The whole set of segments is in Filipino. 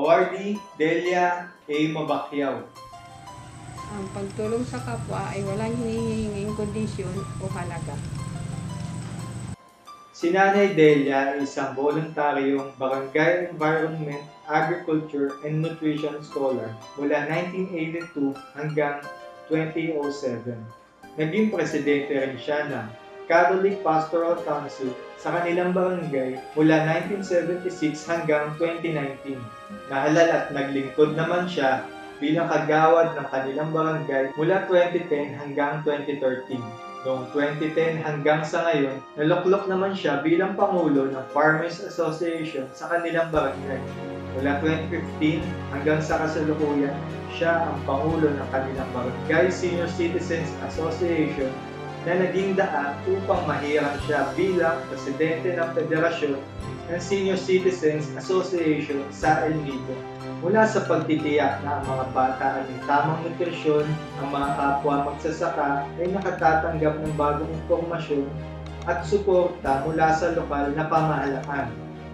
Jordi Delia A. Mabakyaw. Ang pagtulong sa kapwa ay walang hinihinging kondisyon o halaga. Si Nanay Delia ay isang voluntaryong Barangay Environment, Agriculture and Nutrition Scholar mula 1982 hanggang 2007. Naging presidente rin siya ng Catholic Pastoral Council sa kanilang barangay mula 1976 hanggang 2019. Nahalal at naglingkod naman siya bilang kagawad ng kanilang barangay mula 2010 hanggang 2013. Noong 2010 hanggang sa ngayon, naluklok naman siya bilang Pangulo ng Farmers Association sa kanilang barangay. Mula 2015 hanggang sa kasalukuyan, siya ang Pangulo ng kanilang Barangay Senior Citizens Association na naging daan upang mahiram siya bilang Presidente ng Federasyon ng Senior Citizens Association sa El Nido mula sa pagtitiyak na ang mga bata ay may tamang nutrisyon, ang mga kapwa magsasaka ay nakatatanggap ng bagong impormasyon at suporta mula sa lokal na pamahalaan.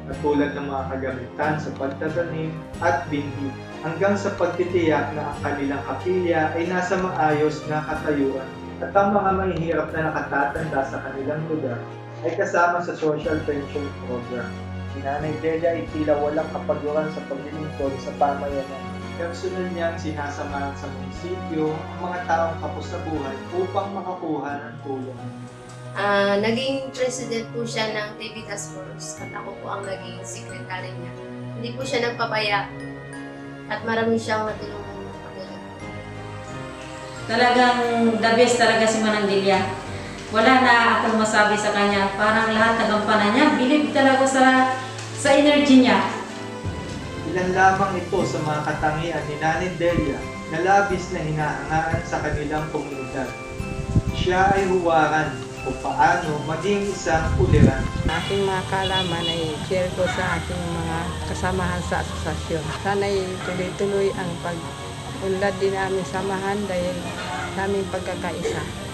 Katulad ng mga kagamitan sa pagtatanim at binhi hanggang sa pagtitiyak na ang kanilang kapilya ay nasa maayos na katayuan at ang mga mahihirap na nakatatanda sa kanilang lugar ay kasama sa social pension program. Si Nanay Delia ay tila walang kapaguran sa paglilingkod sa pamayanan. Personal niyang sinasamahan sa munisipyo ang mga taong kapos sa buhay upang makakuha ng tulong. Ah, naging president po siya ng TV Task Force at ako po ang naging secretary niya. Hindi po siya nagpabaya at marami siyang natulungan. Talagang the best talaga si Manandilya. Wala na akong masabi sa kanya. Parang lahat nagampanan niya. Bilib talaga sa sa energy niya. Ilan lamang ito sa mga katangian ni Nanay Delia na labis na hinahangaan sa kanilang komunidad. Siya ay huwaran kung paano maging isang uliran. Aking mga kaalaman ay share ko sa aking mga kasamahan sa asosasyon. Sana'y tuloy-tuloy ang pag-unlad din namin samahan dahil sa aming pagkakaisa.